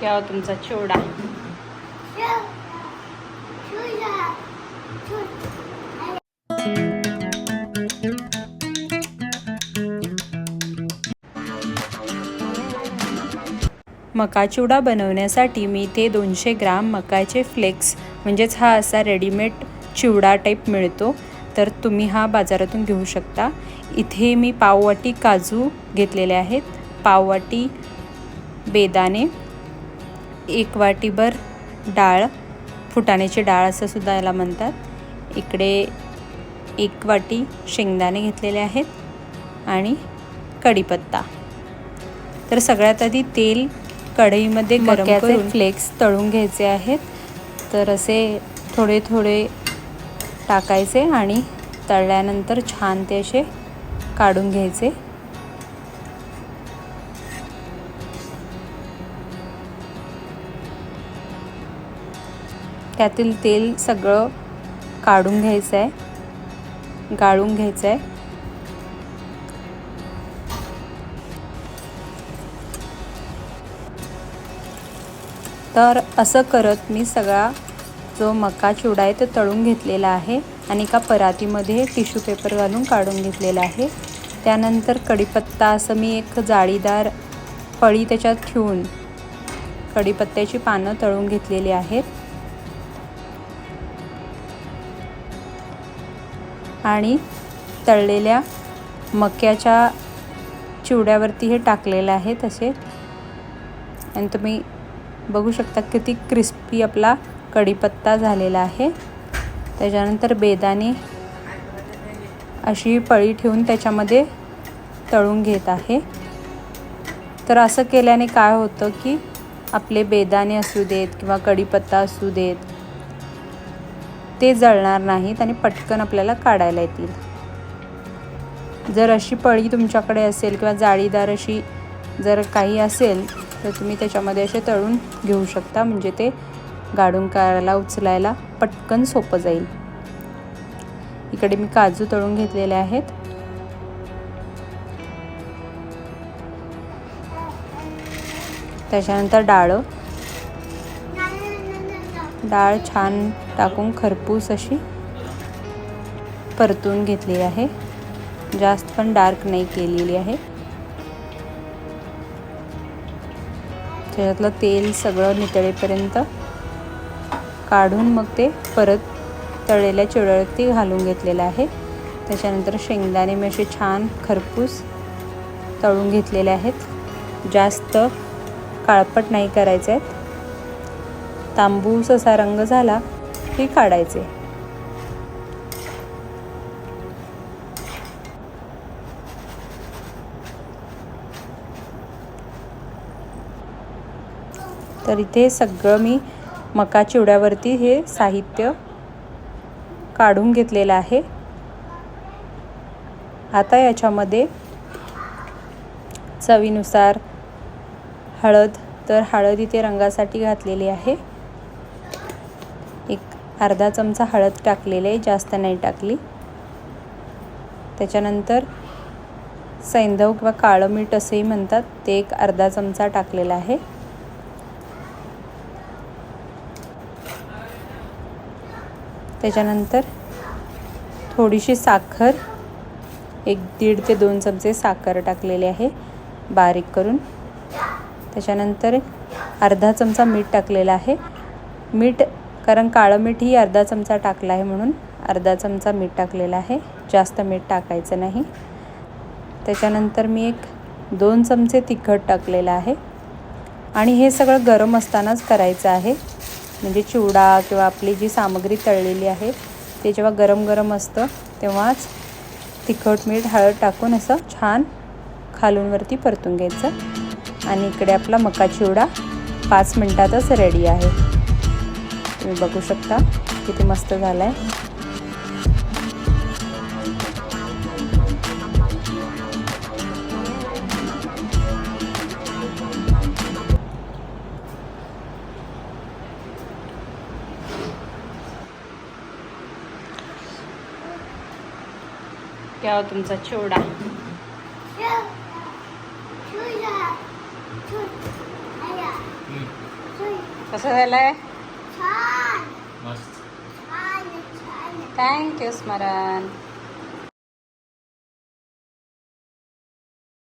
घ्यावा तुमचा चिवडा मका चिवडा बनवण्यासाठी मी ते दोनशे ग्राम मकाचे फ्लेक्स म्हणजेच हा असा रेडीमेड चिवडा टाईप मिळतो. तर तुम्ही हा बाजारातून घेऊ शकता. इथे मी पाववाटी काजू घेतलेले आहेत. पाववाटी बेदाणे एक वाटीभर डाळ फुटाण्याची डाळ असं सुद्धा याला म्हणतात. इकडे एक वाटी शेंगदाणे घेतलेले आहेत आणि कढीपत्ता. तर सगळ्यात आधी तेल कढईमध्ये गरम करून फ्लेक्स तळून घ्यायचे आहेत. तर असे थोडे थोडे टाकायचे आणि तळल्यानंतर छान ते असे काढून घ्यायचे. त्यातील तेल सगळं काढून घ्यायचं आहे गाळून घ्यायचं आहे तर असं करत मी सगळा जो मका चिवडा आहे तो तळून घेतलेला आहे आणि एका परातीमध्ये टिश्यू पेपर घालून काढून घेतलेला आहे. त्यानंतर कढीपत्ता असं मी एक जाळीदार फळी त्याच्यात ठेवून कढीपत्त्याची पानं तळून घेतलेली आहेत. आणि तळलेल्या मक्याच्या चिवड्यावरती हे टाकलेलं आहे तसे. आणि तुम्ही बघू शकता किती क्रिस्पी आपला कढीपत्ता झालेला आहे. त्याच्यानंतर बेदाणे अशी पळी ठेवून त्याच्यामध्ये तळून घेत आहे. तर असं केल्याने काय होतं की आपले बेदाणे असू देत किंवा कढीपत्ता असू देत ते जळणार नाहीत आणि पटकन आपल्याला काढायला येतील. जर अशी पळी तुमच्याकडे असेल किंवा जाळीदार अशी जर काही असेल तर तुम्ही त्याच्यामध्ये असे तळून घेऊ शकता म्हणजे ते गाडून काढायला उचलायला पटकन सोपं जाईल. इकडे मी काजू तळून घेतलेले आहेत. त्याच्यानंतर डाळं. डाळ छान टाकून खरपूस अशी परतून घेतली आहे. जास्त पण डार्क नाही केलेली आहे. त्याच्यातलं तेल सगळं नितळेपर्यंत काढून मग ते परत तळलेल्या चिवड्यावरती घालून घेतलेलं आहे. त्याच्यानंतर शेंगदाणे मी असे छान खरपूस तळून घेतलेले आहेत. जास्त काळपट नाही करायचे आहेत. तांबूस असा रंग झाला की काढायचे. तर इथे सगळं मी मका चिवड्यावरती हे साहित्य काढून घेतलेलं आहे. आता याच्यामध्ये चवीनुसार हळद तर हळद इथे रंगासाठी घातलेली आहे. अर्धा चमचा हळद टाकलेली आहे जास्त नाही टाकली. त्याच्यानंतर सैंधव किंवा काळं मीठ असंही म्हणतात ते एक अर्धा चमचा टाकलेला आहे. त्याच्यानंतर थोडीशी साखर एक दीड ते दोन चमचे साखर टाकलेले आहे बारीक करून. त्याच्यानंतर अर्धा चमचा मीठ टाकलेला आहे. मीठ कारण काळं मीठ ही अर्धा चमचा टाकला आहे म्हणून अर्धा चमचा मीठ टाकलेला आहे. जास्त मीठ टाकायचं नाही. त्याच्यानंतर मी एक दोन चमचे तिखट टाकलेलं आहे. आणि हे सगळं गरम असतानाच करायचं आहे. म्हणजे चिवडा किंवा आपली जी सामग्री तळलेली आहे ते जेव्हा गरम गरम असतं तेव्हाच तिखट मीठ हळद टाकून असं छान खालूनवरती परतून घ्यायचं. आणि इकडे आपला मका चिवडा पाच मिनटातच रेडी आहे. तुम्ही बघू शकता किती मस्त झाला आहे घ्या हो तुमचा चिवडा कसं झालंय? छान मस्त छान छान थँक्यू स्मरण